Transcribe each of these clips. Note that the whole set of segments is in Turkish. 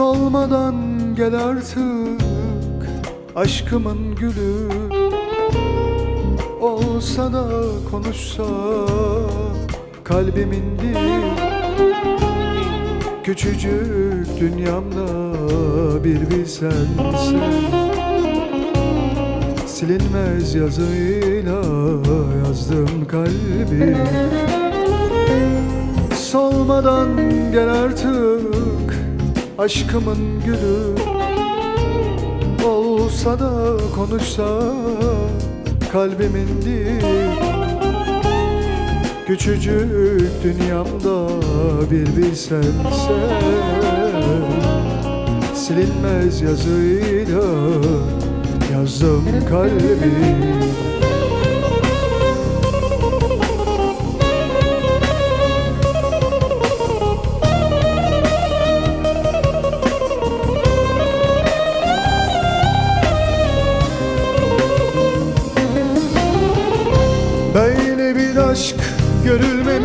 Solmadan gel artık aşkımın gülü. Olsa da konuşsa kalbimin dili. Küçücük dünyamda bir bilsen sen Silinmez yazıyla yazdım kalbi. Solmadan gel artık aşkımın gülü Olsa da konuşsa kalbimin dili. Küçücük dünyamda bir bilsen sen Silinmez yazıyla yazdım kalbi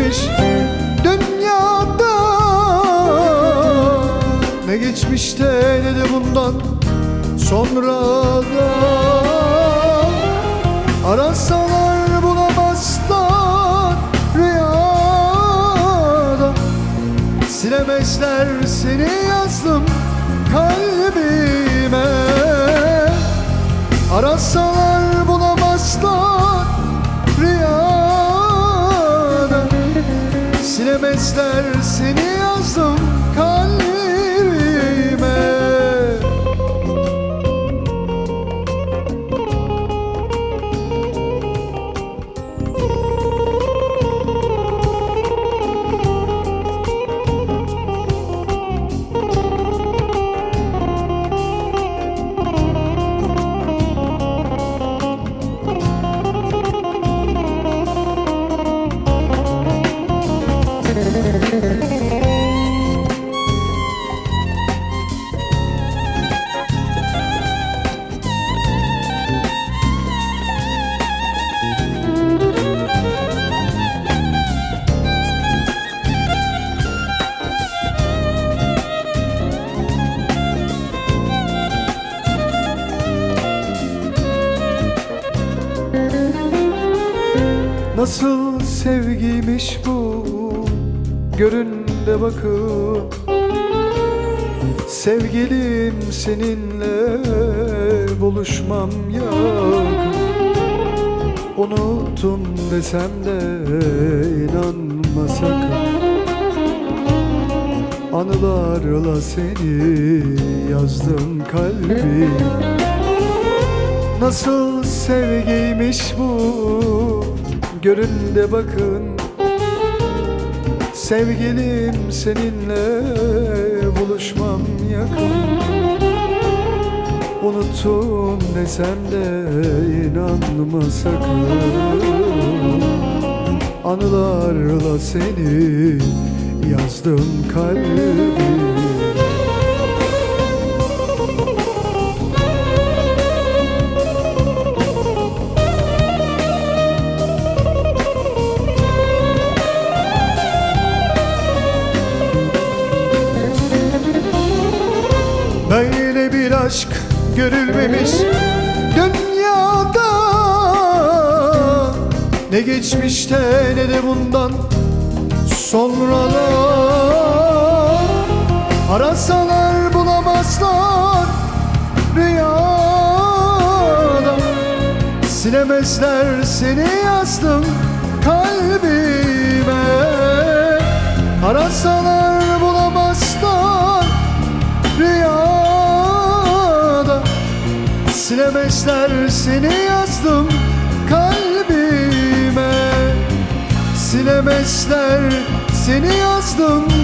görülmemiş dünyada. Ne geçmişte ne de bundan sonra da. Arasalar bulamazlar rüyada. Silemezler seni yazdım Silemezler seni yazdım kalbime Nasıl sevgiymiş bu Görün de bakın Sevgilim seninle buluşmam yok. Unuttum desem de inanma sakın Anılarla seni yazdım kalbim Nasıl sevgiymiş bu Görün de bakın Sevgilim seninle buluşmam yakın. Unuttum desem de inanma sakın. Anılarla seni yazdım kalbim aşk görülmemiş dünyada. Ne geçmişte ne de bundan sonra da Arasalar bulamazlar rüyada. Silemezler seni yazdım Silemezler seni yazdım kalbime. Silemezler seni yazdım